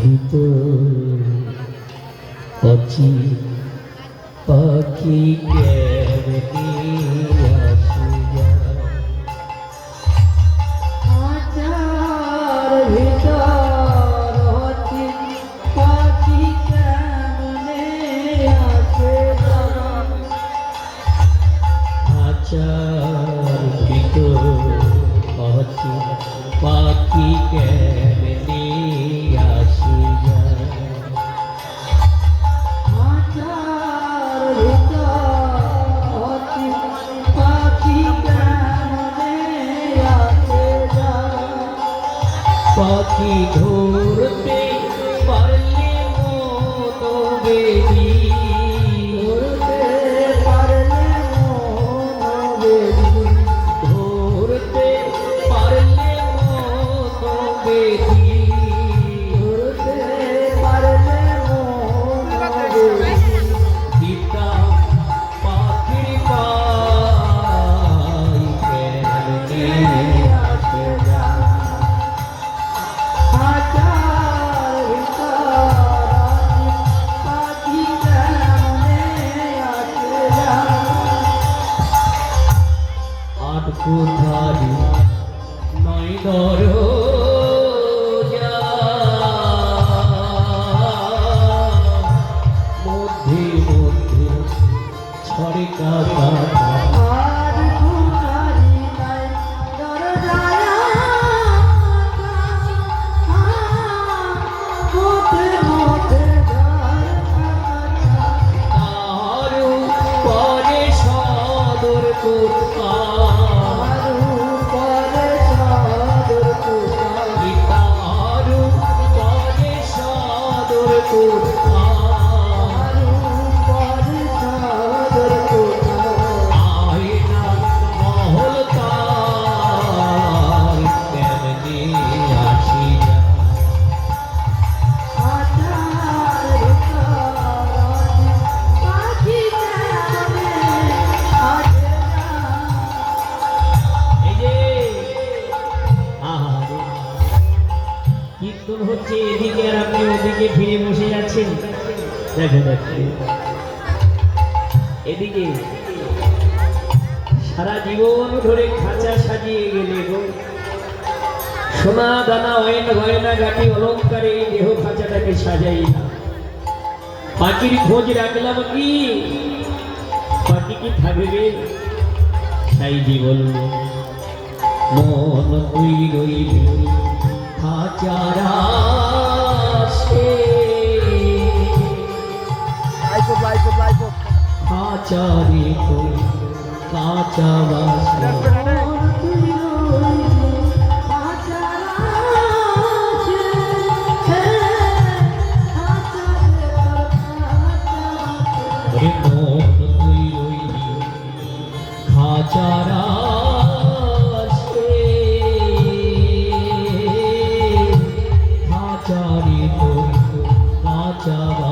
ভিতর অচি পাখি কেমনি আসিয়া আচার ভিতর হচ্ছে পাখি কেমনে আসে আচার ভিতর অচি পাখি কেমনি পাখি ধরতে পারলে মতো বেদি ধরতে পারলে মন বেদি ধরতে পারলে মতো বেদি দর মধ্যে মধ্যে ছড়ে কাকা আর হচ্ছে এদিকে আর আপনি ওদিকে ফিরে বসে যাচ্ছেন। দেখো দেখো এদিকে। সারা জীবন ধরে খাঁচা সাজিয়ে গেলে সোনা দানা, অয়েন গয়না, গাটি, অলঙ্কারে এই দেহ খাঁচাটাকে সাজাই না। পাখির খোঁজ রাখলাম কি? পাখি কি থাকবে? তাই জীবন। মন তুই রইলি। খাঁচারা কাচারি কাঁচা বাসা Java.